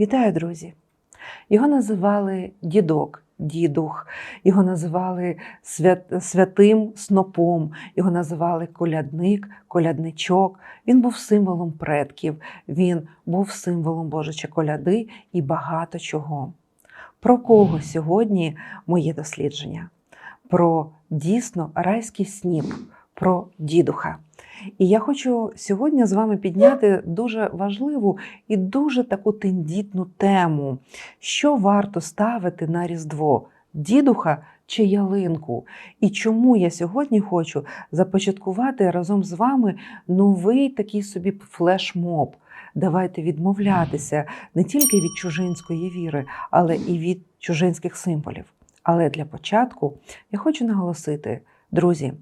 Вітаю, друзі! Його називали дідок, дідух, його називали свят, святим снопом, його називали колядник, колядничок. Він був символом предків, він був символом Божича коляди і багато чого. Про кого сьогодні моє дослідження? Про дійсно райський сніп, про дідуха. І я хочу сьогодні з вами підняти дуже важливу і дуже таку тендітну тему, що варто ставити на Різдво дідуха чи ялинку. І чому я сьогодні хочу започаткувати разом з вами новий такий собі флешмоб. Давайте відмовлятися не тільки від чужинської віри, але і від чужинських символів. Але для початку я хочу наголосити, друзі.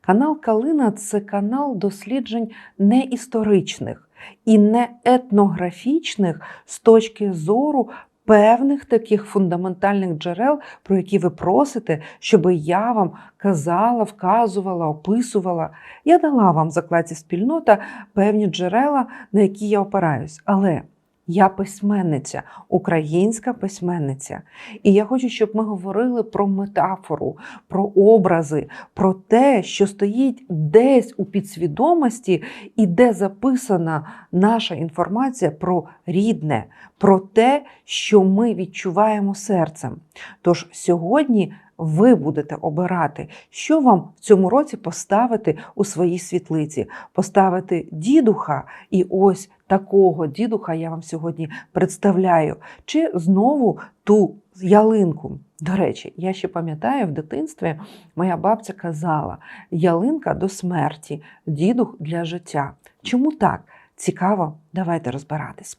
Канал Калина це канал досліджень не історичних і не етнографічних з точки зору певних таких фундаментальних джерел, про які ви просите, щоб я вам казала, вказувала, описувала. Я дала вам в закладці спільнота певні джерела, на які я опираюсь. Але я письменниця, українська письменниця. І я хочу, щоб ми говорили про метафору, про образи, про те, що стоїть десь у підсвідомості і де записана наша інформація про рідне, про те, що ми відчуваємо серцем. Тож сьогодні ви будете обирати, що вам в цьому році поставити у своїй світлиці, поставити дідуха, і ось такого дідуха я вам сьогодні представляю, чи знову ту ялинку. До речі, я ще пам'ятаю в дитинстві, моя бабця казала: ялинка до смерті, дідух для життя. Чому так? Цікаво, давайте розбиратись.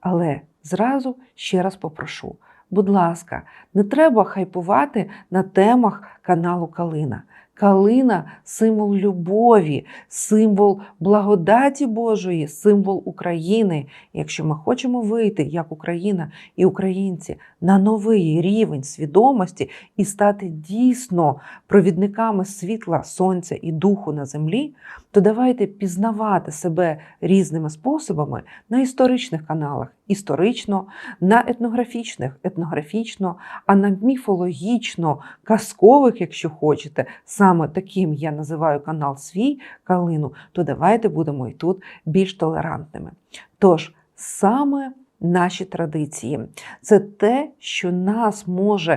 Але зразу ще раз попрошу. Будь ласка, не треба хайпувати на темах каналу Калина. Калина символ любові, символ благодаті Божої, символ України. Якщо ми хочемо вийти як Україна і українці на новий рівень свідомості і стати дійсно провідниками світла, сонця і духу на землі, то давайте пізнавати себе різними способами на історичних каналах, історично, на етнографічних, етнографічно, а на міфологічно, казкових, якщо хочете, саме таким я називаю канал свій калину, то давайте будемо і тут більш толерантними. Тож саме наші традиції це те, що нас може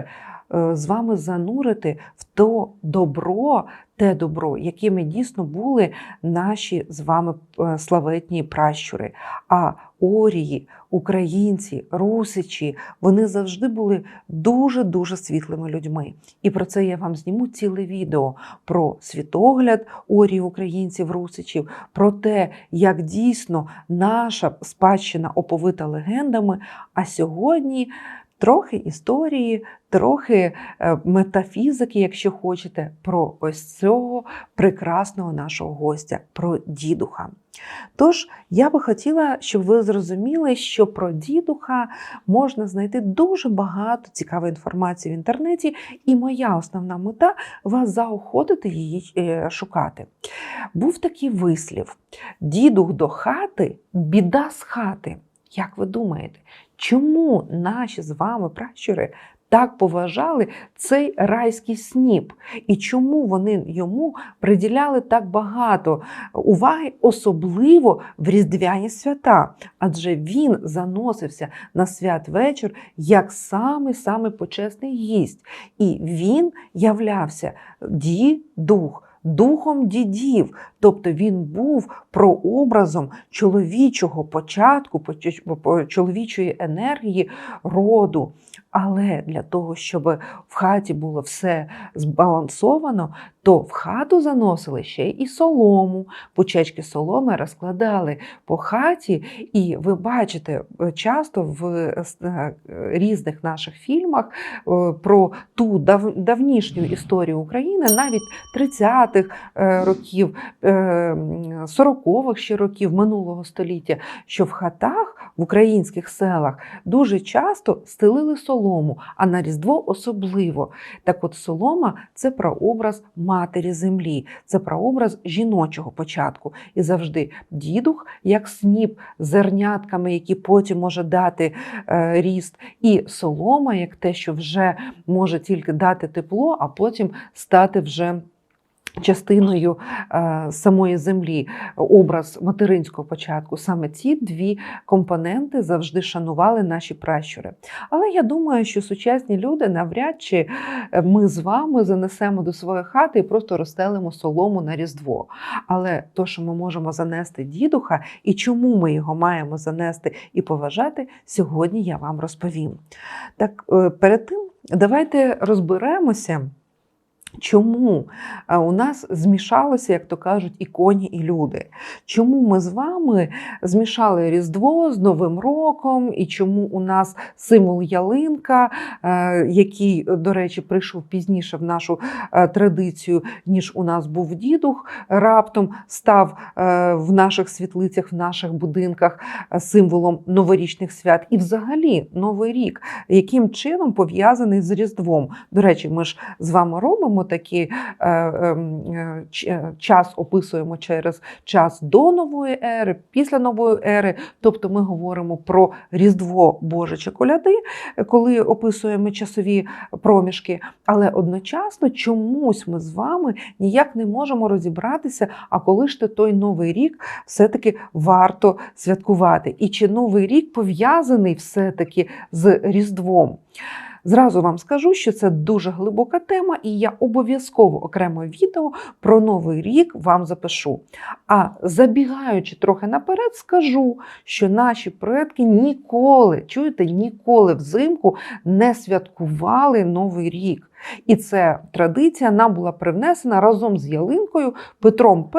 е, з вами занурити в то добро, те добро, якими дійсно були наші з вами е, славетні пращури. А орії, українці, русичі, вони завжди були дуже-дуже світлими людьми. І про це я вам зніму ціле відео про світогляд орії українців, русичів, про те, як дійсно наша спадщина оповита легендами. А сьогодні. Трохи історії, трохи е, метафізики, якщо хочете, про ось цього прекрасного нашого гостя, про дідуха. Тож, я би хотіла, щоб ви зрозуміли, що про дідуха можна знайти дуже багато цікавої інформації в інтернеті, і моя основна мета вас заохотити її е, шукати. Був такий вислів: дідух до хати, біда з хати. Як ви думаєте, чому наші з вами пращури так поважали цей райський сніп? І чому вони йому приділяли так багато уваги, особливо в різдвяні свята? Адже він заносився на святвечір як самий самий почесний гість, і він являвся дідух духом дідів. Тобто він був прообразом чоловічого початку, чоловічої енергії роду. Але для того, щоб в хаті було все збалансовано, то в хату заносили ще і солому. Пучечки соломи розкладали по хаті, і ви бачите е, часто в е, різних наших фільмах е, про ту дав, давнішню історію України, навіть 30-х років, 40-х ще років минулого століття, що в хатах в українських селах дуже часто стелили солому, а на Різдво особливо. Так от солома це прообраз матері землі, це прообраз жіночого початку. І завжди дідух, як сніп з зернятками, які потім може дати е, ріст, і солома, як те, що вже може тільки дати тепло, а потім стати вже. Частиною е, самої землі, образ материнського початку, саме ці дві компоненти завжди шанували наші пращури. Але я думаю, що сучасні люди навряд чи е, ми з вами занесемо до своєї хати і просто розстелимо солому на Різдво. Але то, що ми можемо занести дідуха і чому ми його маємо занести і поважати, сьогодні я вам розповім. Так, е, перед тим давайте розберемося. Чому е, у нас змішалося, як то кажуть, і коні, і люди? Чому ми з вами змішали Різдво з Новим роком, і чому у нас символ ялинка, е, який, до речі, прийшов пізніше в нашу е, традицію, ніж у нас був дідух, раптом став в наших світлицях, в наших будинках символом новорічних свят? І взагалі Новий рік, яким чином пов'язаний з Різдвом? До речі, ми ж з вами робимо такі е, е, час описуємо через час до нової ери, після нової ери. Тобто ми говоримо про Різдво Боже чи коляди, коли описуємо часові проміжки. Але одночасно чомусь ми з вами ніяк не можемо розібратися, а коли ж той новий рік все-таки варто святкувати. І чи новий рік пов'язаний все-таки з Різдвом? Зразу вам скажу, що це дуже глибока тема, і я обов'язково окреме відео про новий рік вам запишу. А забігаючи трохи наперед, скажу, що наші предки ніколи, чуєте, ніколи взимку не святкували Новий рік. І ця традиція нам була привнесена разом з ялинкою Петром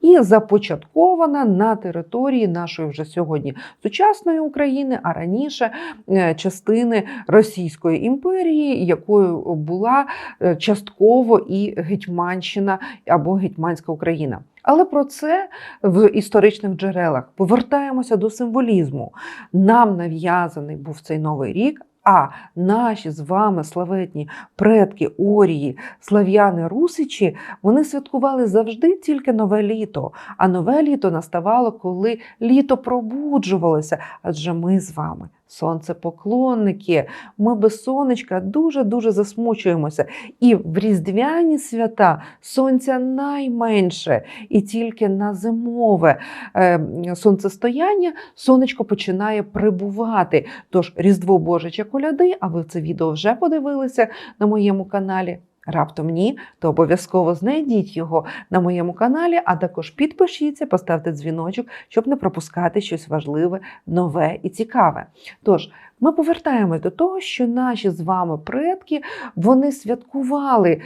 І і започаткована на території нашої вже сьогодні сучасної України, а раніше е, частини Російської імперії, якою була е, частково і Гетьманщина або Гетьманська Україна. Але про це в історичних джерелах повертаємося до символізму. Нам нав'язаний був цей новий рік. А наші з вами славетні предки Орії, слав'яни Русичі, вони святкували завжди тільки нове літо. А нове літо наставало, коли літо пробуджувалося. Адже ми з вами сонцепоклонники. Ми без сонечка дуже-дуже засмучуємося. І в різдвяні свята сонця найменше, і тільки на зимове е, сонцестояння сонечко починає прибувати. Тож Різдво Божича коляди, а ви це відео вже подивилися на моєму каналі. Раптом ні, то обов'язково знайдіть його на моєму каналі, а також підпишіться, поставте дзвіночок, щоб не пропускати щось важливе, нове і цікаве. Тож, ми повертаємось до того, що наші з вами предки вони святкували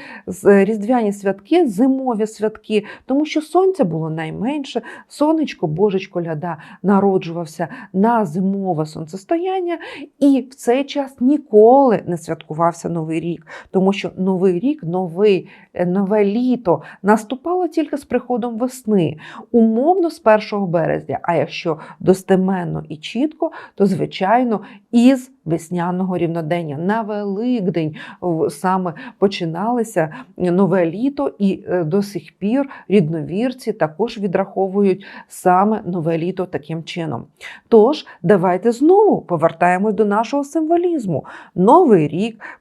різдвяні святки, зимові святки, тому що сонця було найменше, сонечко, божечко ляда народжувався на зимове сонцестояння, і в цей час ніколи не святкувався Новий рік, тому що Новий рік, новий, е, нове літо наступало тільки з приходом весни, умовно з 1 березня. А якщо достеменно і чітко, то звичайно і із весняного рівнодення. На Великдень саме починалося нове літо, і е, до сих пір рідновірці також відраховують саме нове літо таким чином. Тож, давайте знову повертаємось до нашого символізму. Новий рік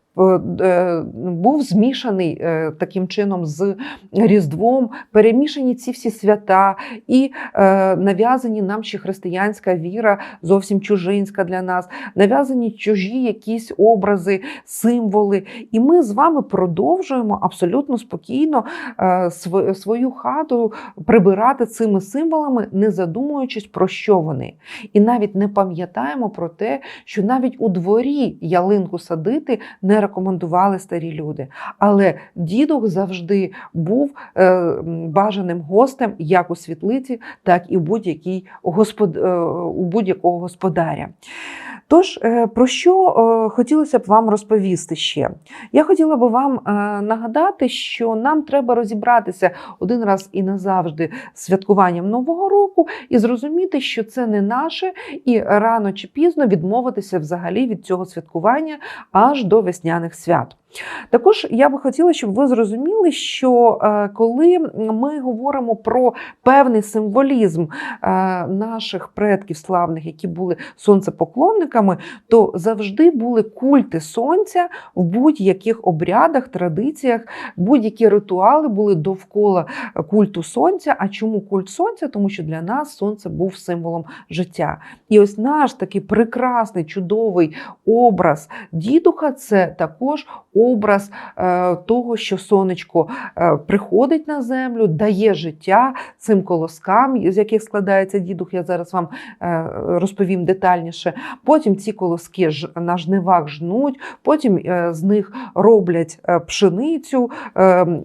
був змішаний е, таким чином з Різдвом, перемішані ці всі свята і нав'язані нам ще християнська віра, зовсім чужинська для нас, нав'язані чужі якісь образи, символи. І ми з вами продовжуємо абсолютно спокійно свою хату прибирати цими символами, не задумуючись, про що вони. І навіть не пам'ятаємо про те, що навіть у дворі ялинку садити не рекомендували старі люди. Але дідух завжди був е, бажаним гостем як у світлиці, так і у будь-якій господ... е, у будь-якого господаря. Тож, е, про що хотілося б вам розповісти ще? Я хотіла би вам нагадати, що нам треба розібратися один раз і назавжди з святкуванням Нового року і зрозуміти, що це не наше, і рано чи пізно відмовитися взагалі від цього святкування аж до весняних свят. Також я би хотіла, щоб ви зрозуміли, що е, коли ми говоримо про певний символізм е, наших предків славних, які були сонцепоклонниками, то завжди були культи сонця в будь-яких обрядах, традиціях, будь-які ритуали були довкола культу сонця. А чому культ сонця? Тому що для нас сонце був символом життя. І ось наш такий прекрасний, чудовий образ дідуха це також образ е, того, що сонечко е, приходить на землю, дає життя цим колоскам, з яких складається дідух. Я зараз вам е, розповім детальніше. Потім ці колоски на жнивах жнуть, потім з них роблять пшеницю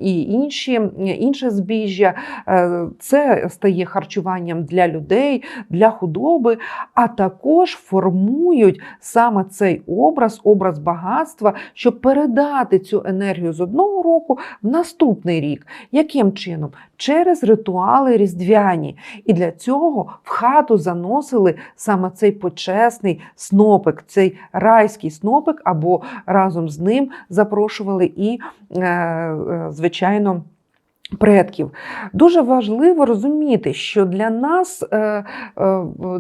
і інші, інше збіжжя. Це стає харчуванням для людей, для худоби, а також формують саме цей образ, образ багатства, щоб передати цю енергію з одного року в наступний рік. Яким чином? Через ритуали різдвяні. І для цього в хату заносили саме цей почесний снопик, цей райський снопик, або разом з ним запрошували і, е, е, звичайно, Предків дуже важливо розуміти, що для нас, е, е,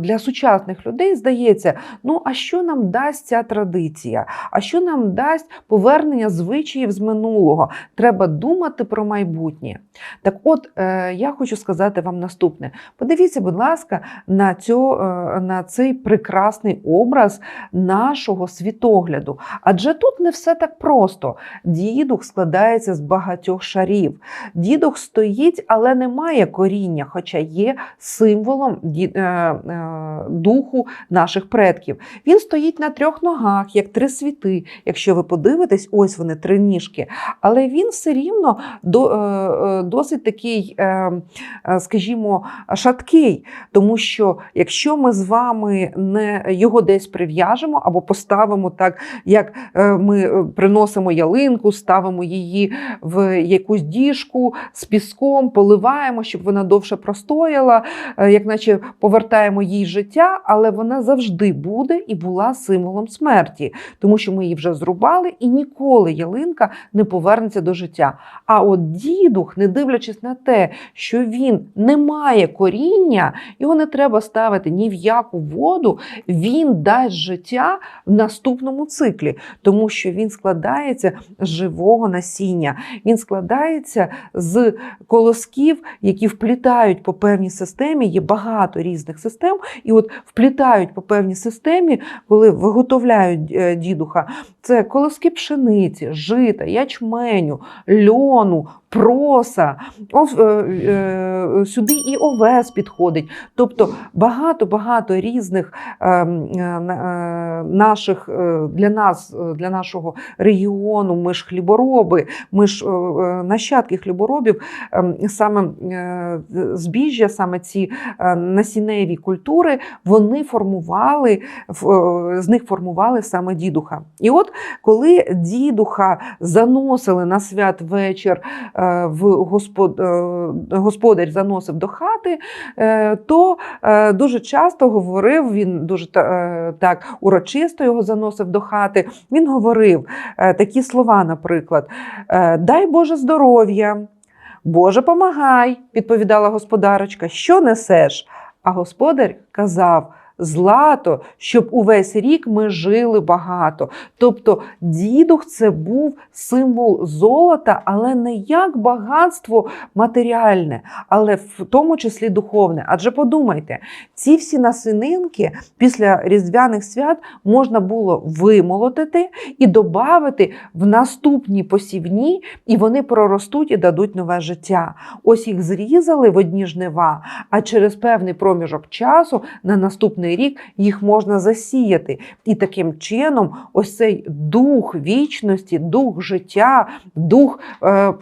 для сучасних людей, здається, ну а що нам дасть ця традиція? А що нам дасть повернення звичаїв з минулого? Треба думати про майбутнє. Так, от е, я хочу сказати вам наступне: подивіться, будь ласка, на, цю, на цей прекрасний образ нашого світогляду. Адже тут не все так просто. Дідух складається з багатьох шарів. Дідух стоїть, але не має коріння, хоча є символом е, е, духу наших предків. Він стоїть на трьох ногах, як три світи. Якщо ви подивитесь, ось вони три ніжки. Але він все рівно е, досить такий, скажімо, шаткий. Тому що якщо ми з вами не його десь прив'яжемо або поставимо так, як ми приносимо ялинку, ставимо її в якусь діжку з піском, поливаємо, щоб вона довше простояла, е, як наче повертаємо їй життя, але вона завжди буде і була символом смерті, тому що ми її вже зрубали, і ніколи ялинка не повернеться до життя. А от дідух, не дивлячись на те, що він не має коріння, його не треба ставити ні в яку воду, він дасть життя в наступному циклі, тому що він складається з живого насіння, він складається з колосків, які вплітають по певній системі. Є багато різних систем, і от вплітають по певній системі, коли виготовляють е, дідуха. Це колоски пшениці, жита, ячменю, льону, проса. Ов- е, е, Сюди і овес підходить. Тобто багато-багато різних е, е, е, наших е, для нас, е, для нашого регіону. Ми ж хлібороби, ми ж е, е, нащадки хліборобів, ем, саме е, збіжжя, саме ці е, насінневі культури, вони формували е, з них формували саме дідуха. І от коли дідуха заносили на святвечір е, в господ... е, господар заносив до хати, е, то е, дуже часто говорив, він дуже е, так урочисто його заносив до хати. Він говорив е, такі слова, наприклад: е, Дай Боже здоров'я. Боже, помагай, відповідала господарочка, що несеш? А господар казав: Злато, щоб увесь рік ми жили багато. Тобто дідух це був символ золота, але не як багатство матеріальне, але в тому числі духовне. Адже подумайте, ці всі насининки після різдвяних свят можна було вимолотити і додати в наступні посівні, і вони проростуть і дадуть нове життя. Ось їх зрізали в одні жнива, а через певний проміжок часу на наступний наступний рік їх можна засіяти. І таким чином, ось цей дух вічності, дух життя, дух е,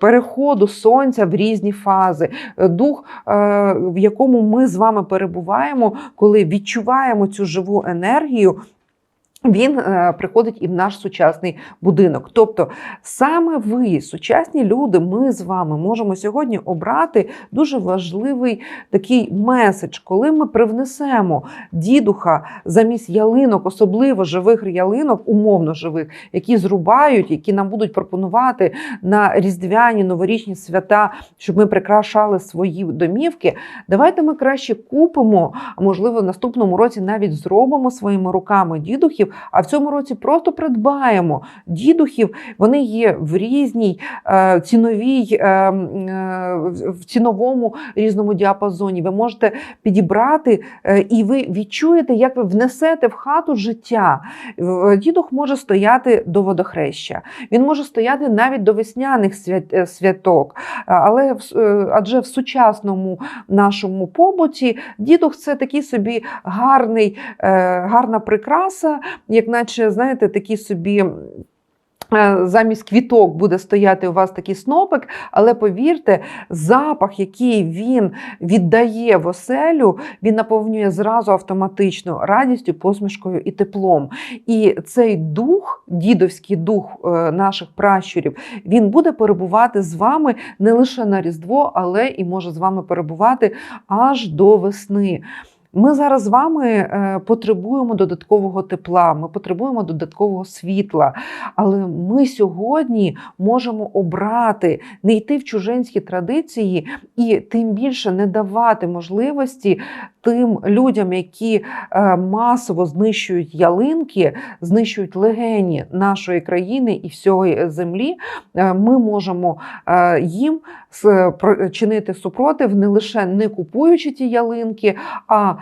переходу сонця в різні фази, дух, е, в якому ми з вами перебуваємо, коли відчуваємо цю живу енергію. Він е, приходить і в наш сучасний будинок. Тобто, саме ви, сучасні люди, ми з вами можемо сьогодні обрати дуже важливий такий меседж, коли ми привнесемо дідуха замість ялинок, особливо живих ялинок, умовно живих, які зрубають, які нам будуть пропонувати на різдвяні новорічні свята, щоб ми прикрашали свої домівки. Давайте ми краще купимо, а можливо, в наступному році навіть зробимо своїми руками дідухів, а в цьому році просто придбаємо дідухів. Вони є в різній е, ціновій, е, е, в- ціновому різному діапазоні. Ви можете підібрати, і ви відчуєте, як ви внесете в хату життя. Дідух може стояти до водохреща, він може стояти навіть до весняних святок. Але адже в сучасному нашому побуті дідух це такий собі гарний, гарна прикраса, як наче, знаєте, такі собі. е, Замість квіток буде стояти у вас такий снопик, але повірте, запах, який він віддає в оселю, він наповнює зразу автоматично радістю, посмішкою і теплом. І цей дух, дідовський дух е, наших пращурів, він буде перебувати з вами не лише на Різдво, але і може з вами перебувати аж до весни. Ми зараз з вами е, потребуємо додаткового тепла, ми потребуємо додаткового світла. Але ми сьогодні можемо обрати не йти в чужинські традиції і тим більше не давати можливості тим людям, які е, масово знищують ялинки, знищують легені нашої країни і всієї землі. Е, Ми можемо їм чинити супротив, не лише не купуючи ті ялинки, а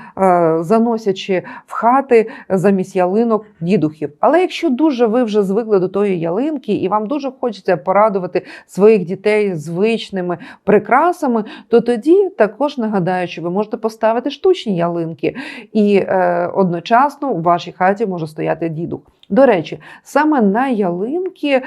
заносячи в хати замість ялинок дідухів. Але якщо дуже ви вже звикли до тої ялинки, і вам дуже хочеться порадувати своїх дітей звичними прикрасами, то тоді також нагадаю, що ви можете поставити штучні ялинки, і е, одночасно в вашій хаті може стояти дідух. До речі, саме на ялинки е,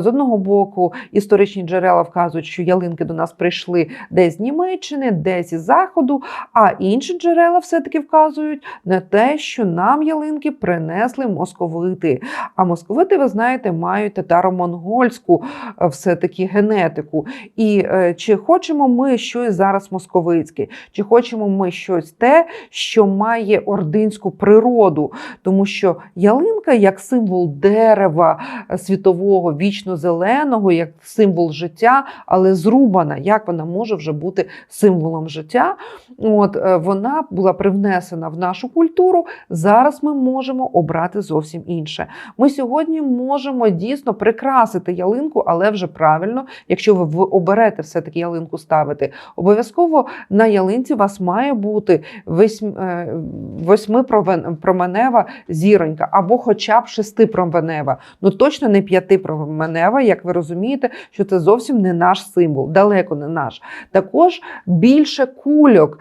з одного боку історичні джерела вказують, що ялинки до нас прийшли десь з Німеччини, десь із Заходу, а інші джерела все-таки вказують на те, що нам ялинки принесли московити. А московити, ви знаєте, мають татаро-монгольську е, все-таки генетику. І е, чи хочемо ми щось зараз московицьке, чи хочемо ми щось те, що має ординську природу, тому що ялинка як символ дерева е, світового, вічно зеленого, як символ життя, але зрубана, як вона може вже бути символом життя. От е, вона була привнесена в нашу культуру. Зараз ми можемо обрати зовсім інше. Ми сьогодні можемо дійсно прикрасити ялинку, але вже правильно, якщо ви оберете все-таки ялинку ставити, обов'язково на ялинці у вас має бути е, восьмипроменева зіронька, або хоча б шестипроменева. Ну точно не п'ятипроменева, як ви розумієте, що це зовсім не наш символ, далеко не наш. Також більше кульок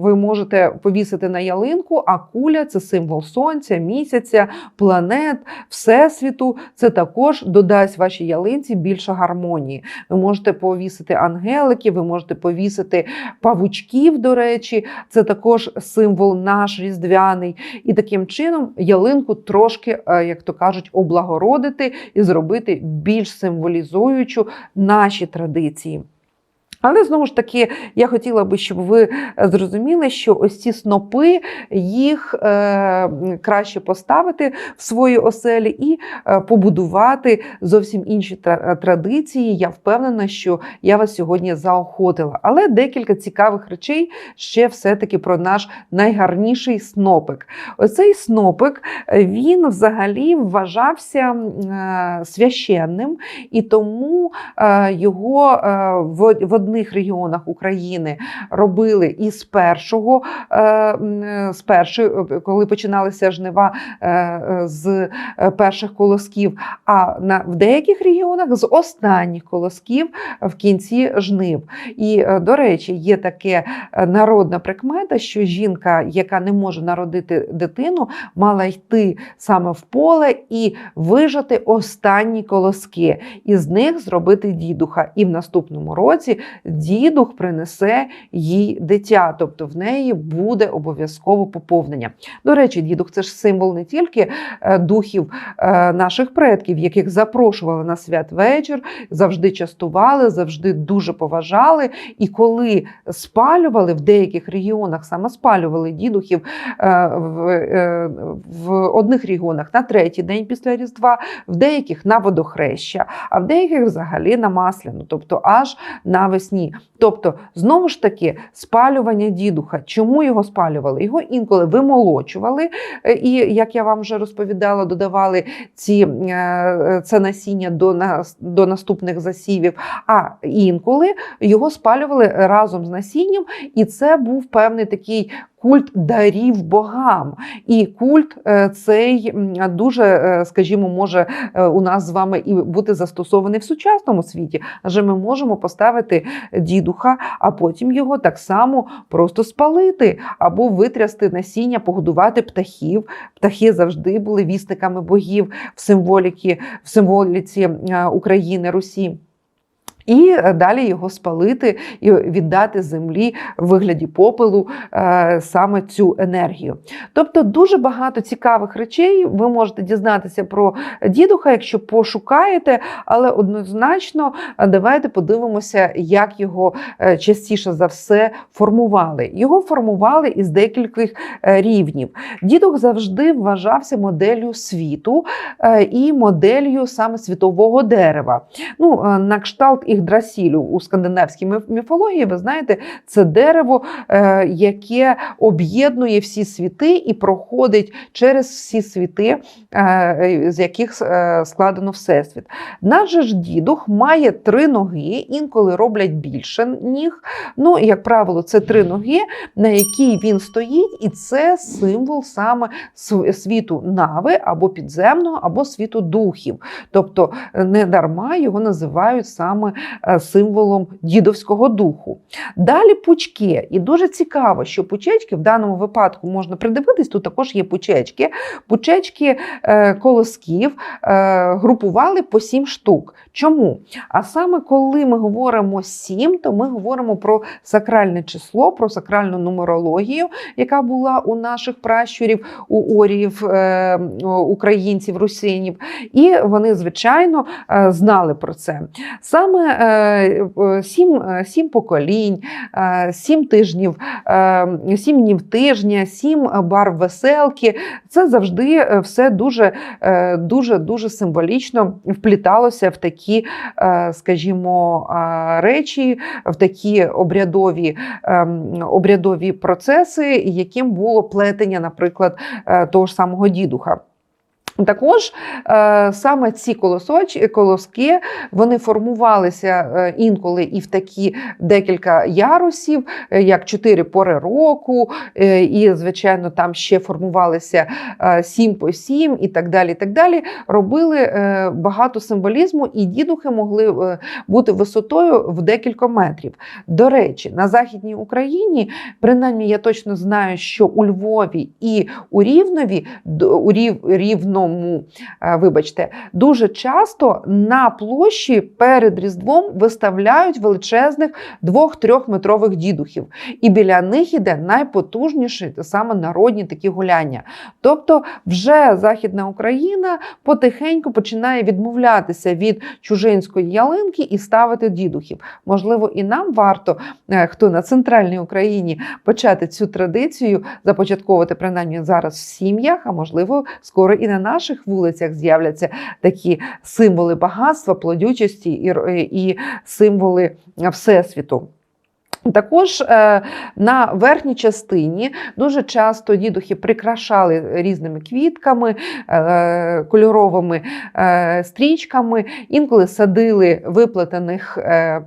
ви можете повісити на ялинку, а куля це символ сонця, місяця, планет, всесвіту. Це також додасть вашій ялинці більше гармонії. Ви можете повісити ангелики, ви можете повісити павучків, до речі, це також символ наш різдвяний. І таким чином ялинку трошки, е, як то кажуть, облагородити і зробити більш символізуючу наші традиції. Але знову ж таки, я хотіла би, щоб ви зрозуміли, що ось ці снопи їх е, краще поставити в свої оселі і е, побудувати зовсім інші традиції. Я впевнена, що я вас сьогодні заохотила. Але декілька цікавих речей ще все-таки про наш найгарніший снопик. Оцей снопик е, він взагалі вважався е, священним, і тому е, його е, в в одних регіонах України робили із першого, е, е, з першої, е, коли починалися жнива з перших колосків, а на в деяких регіонах з останніх колосків в кінці жнив. І, до речі, є таке народна прикмета, що жінка, яка не може народити дитину, мала йти саме в поле і вижати останні колоски, і з них зробити дідуха. І в наступному році дідух принесе їй дитя, тобто в неї буде обов'язково поповнення. До речі, дідух це ж символ не тільки е, духів е, наших предків, яких запрошували на святвечір, завжди частували, завжди дуже поважали. І коли спалювали в деяких регіонах, саме спалювали дідухів е, в, в одних регіонах на третій день після Різдва, в деяких на водохреща, а в деяких взагалі на масляну, тобто аж навесні. Тобто, знову ж таки, спалювання дідуха. Чому його спалювали? Його інколи вимолочували, е, і як я вам вже розповідала, додавали ці, е, це насіння до, до наступних засівів. А інколи його спалювали разом з насінням, і це був певний такий культ дарів богам. І культ е, цей дуже, е, скажімо, може е, у нас з вами і бути застосований в сучасному світі. Адже ми можемо поставити дідуха, а потім його так само просто спалити або витрясти насіння, погодувати птахів. Птахи завжди були вісниками богів в символіки, в символіці України, Русі. І е, далі його спалити і віддати землі в вигляді попелу е, саме цю енергію. Тобто дуже багато цікавих речей ви можете дізнатися про дідуха, якщо пошукаєте, але однозначно е, давайте подивимося, як його частіше за все формували. Його формували із декількох рівнів. Дідух завжди вважався моделлю світу і моделлю саме світового дерева. Ну, на кшталт Ігдрасілю у скандинавській міфології, ви знаєте, це дерево, е, яке об'єднує всі світи і проходить через всі світи, е, з яких е, складено всесвіт. Наш же ж дідух має три ноги, інколи роблять більше ніг. Ну, як правило, це три ноги, на якій він стоїть, і це символ саме світу нави або підземного, або світу духів. Тобто не дарма його називають саме символом дідовського духу. Далі пучки. І дуже цікаво, що пучечки в даному випадку можна придивитись, тут також є пучечки. Пучечки е, колосків е, групували по сім штук. Чому? А саме коли ми говоримо сім, то ми говоримо про сакральне число, про сакральну нумерологію, яка була у наших пращурів, у оріїв, е, українців, русинів. І вони, звичайно, е, знали про це. Саме е, сім, сім поколінь, сім тижнів, сім днів тижня, сім барв веселки. Це завжди все дуже, дуже, дуже символічно впліталося в такі, е, скажімо, е, речі, в такі обрядові, ем, обрядові процеси, яким було плетення, наприклад, е, того ж самого дідуха. Також е, саме ці колосоч, колоски вони формувалися е, інколи і в такі декілька ярусів, е, як чотири пори року, і, звичайно, там ще формувалися сім по сім і так далі. І так далі. Робили багато символізму, і дідухи могли бути висотою в декілька метрів. До речі, на Західній Україні, принаймні, я точно знаю, що у Львові і у Рівнові, у Рівному, е, вибачте, дуже часто на площі перед Різдвом виставляють величезних двох-трьох метрових дідухів. І біля них іде найпотужніші саме народні такі гуляння. Тобто, вже Західна Україна потихеньку починає відмовлятися від чужинської ялинки і ставити дідухів. Можливо, і нам варто, е, хто на центральній Україні, почати цю традицію започатковувати принаймні зараз в сім'ях, а можливо, скоро і на наших вулицях з'являться такі символи багатства, плодючості і, і символи всесвіту. Також е, на верхній частині дуже часто дідухи прикрашали різними квітками, е, кольоровими е, стрічками, інколи садили виплетених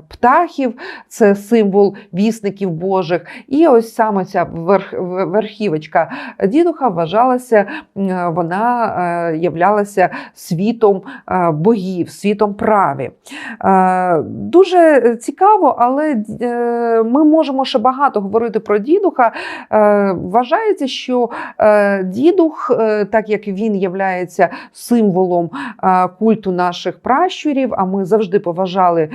птахів, це символ вісників Божих. І ось саме ця верх, верхівочка дідуха вважалася, вона являлася світом богів, світом праві. Дуже цікаво, але ми можемо ще багато говорити про дідуха. Е, Вважається, що е, дідух, е, так як він є символом культу наших пращурів, а ми завжди поважали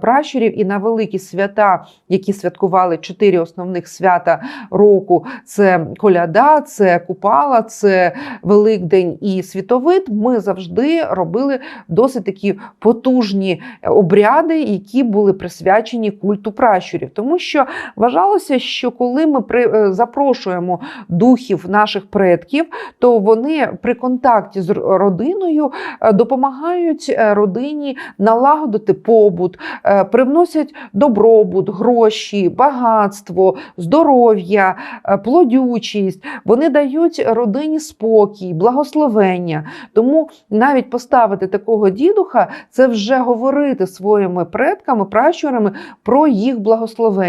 пращурів, і на великі свята, які святкували чотири основних свята року: це коляда, це купала, це Великдень і Світовид. Ми завжди робили досить такі потужні обряди, які були присвячені культу пращурів. Тому що вважалося, що коли ми при, е, запрошуємо духів наших предків, то вони при контакті з родиною е, допомагають е, родині налагодити побут, привносять добробут, гроші, багатство, здоров'я, плодючість. Вони дають родині спокій, благословення. Тому навіть поставити такого дідуха це вже говорити своїми предками, пращурами про їх благословення.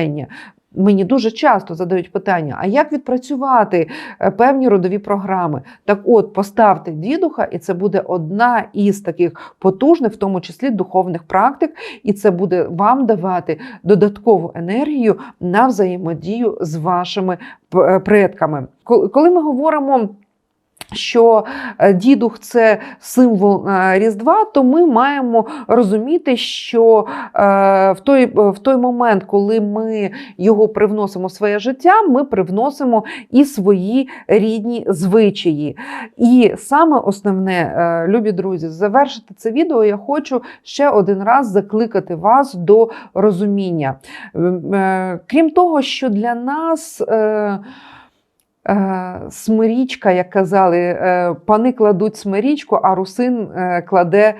Мені дуже часто задають питання: а як відпрацювати е, певні родові програми? Так, от поставте дідуха, і це буде одна із таких потужних, в тому числі духовних практик, і це буде вам давати додаткову енергію на взаємодію з вашими предками. Коли ми говоримо. Що е, дідух це символ е, Різдва, то ми маємо розуміти, що е, в той, в той момент, коли ми його привносимо в своє життя, ми привносимо і свої рідні звичаї. І саме основне, любі друзі, завершити це відео, я хочу ще один раз закликати вас до розуміння. Е, Крім того, що для нас. Е, Смирічка, як казали, е, пани кладуть смирічку, а русин е, кладе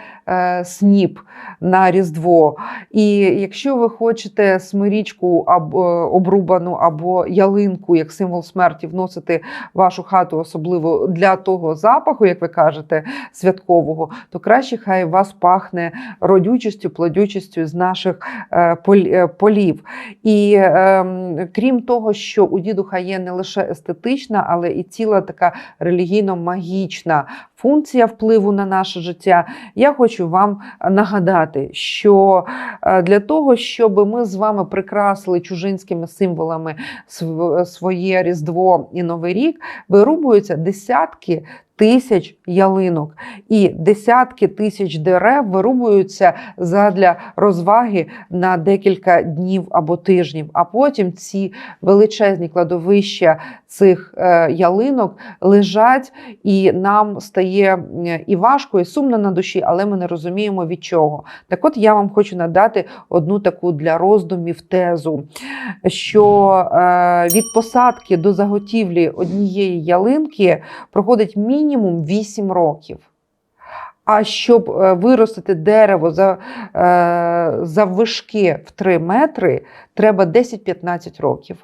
сніп на Різдво. І якщо ви хочете смирічку або обрубану або ялинку як символ смерті вносити в вашу хату, особливо для того запаху, як ви кажете, святкового, то краще хай вас пахне родючістю, плодючістю з наших е, е, полів. І ем, крім того, що у дідуха є не лише естетична, але і ціла така релігійно-магічна функція впливу на наше життя. Я хочу вам нагадати, що е, для того, щоб ми з вами прикрасили чужинськими символами своє Різдво і Новий рік, вирубуються десятки. Тисяч ялинок і десятки тисяч дерев вирубуються задля розваги на декілька днів або тижнів. А потім ці величезні кладовища цих е, ялинок лежать, і нам стає е, і важко, і сумно на душі, але ми не розуміємо від чого. Так от я вам хочу надати одну таку для роздумів тезу, що е, від посадки до заготівлі однієї ялинки проходить мінімум 8 років. А щоб е, виростити дерево за, е, заввишки в 3 метри, треба 10-15 років.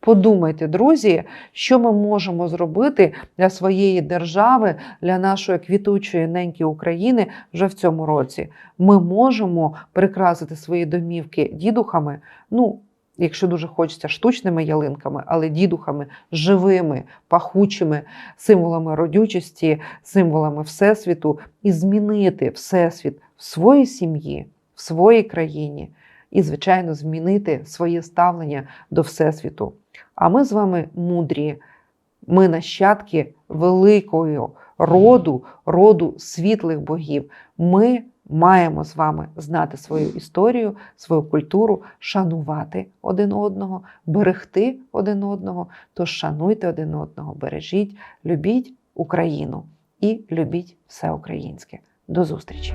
Подумайте, друзі, що ми можемо зробити для своєї держави, для нашої квітучої неньки України вже в цьому році. Ми можемо прикрасити свої домівки дідухами. Ну, якщо дуже хочеться, штучними ялинками, але дідухами живими, пахучими символами родючості, символами Всесвіту, і змінити Всесвіт в своїй сім'ї, в своїй країні, і, звичайно, змінити своє ставлення до Всесвіту. А ми з вами мудрі, ми нащадки великого роду, роду світлих богів. Ми маємо з вами знати свою історію, свою культуру, шанувати один одного, берегти один одного. Тож шануйте один одного, бережіть, любіть Україну і любіть все українське. До зустрічі!